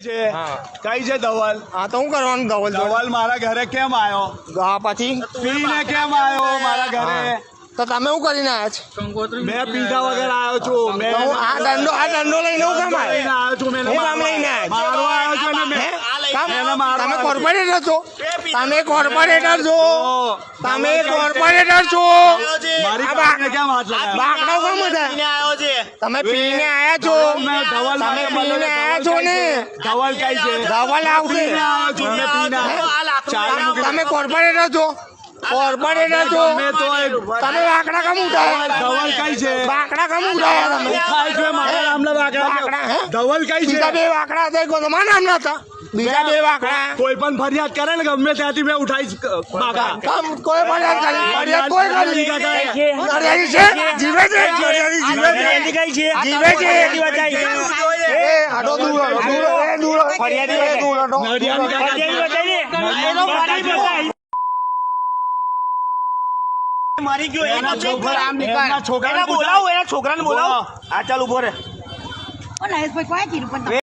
છે. કઈ છે ધવલ? હા તો હું કરવાનું ધવલ ધવલ મારા ઘરે કેમ આવ્યો હા પછી? પીને કેમ આવ્યો મારા ઘરે? તો તમે શું કરીને આવ્યા છો? મેં પીધા વગર આવ્યો છું. મેં હું આ દંડો આ દંડો લઈને હું કેમ આવ્યો છું. મેં હું કામ લઈને આવ્યો? આવ્યો છું તમે કોર્પોરેટર છો? તમે કોર્પોરેટર છો? તમે કોર્પોરેટર છો? બાકડા કોમ હતા તમે પીને આયા છો? તમે પીને આયા છો ને. ધવલ કઈ છે? ધવલ આવશે. આવ્યો આવ્યો. તમે કોર્પોરેટર છો? કોર્પોરેટર છો? મેં તો એક- તમે બાકડા કમ ઉઠાયા ધવલ કઈ છે? બાકડા કમ ઉઠાયા તમે ખાય છે મારા નામના વાંકડા છે. વાંકડા, હે? ધવલ કઈ બીજા છે બે વાકડા હતા કોઈ તમારા નામના હતા. બીજા બે વાકડા કોઈ પણ ફરિયાદ કરે ને ગમે ત્યાંથી મેં ઉઠાઈ કામ? કોઈ ફરિયાદ કરી. ફરિયાદ કોઈ કરી. ફરિયાદી છે? જીવે છે ફરિયાદી જીવે છે. જીવે છે. આટો દૂર દૂર દૂર. દૂર મારી ગયો એના છોકરા નીકળ. એના છોકરાને બોલાવો એના છોકરાને બોલાવો. આ ચાલ ઊભો રે ઓ નરેશભાઈ કોઈ કીધું પણ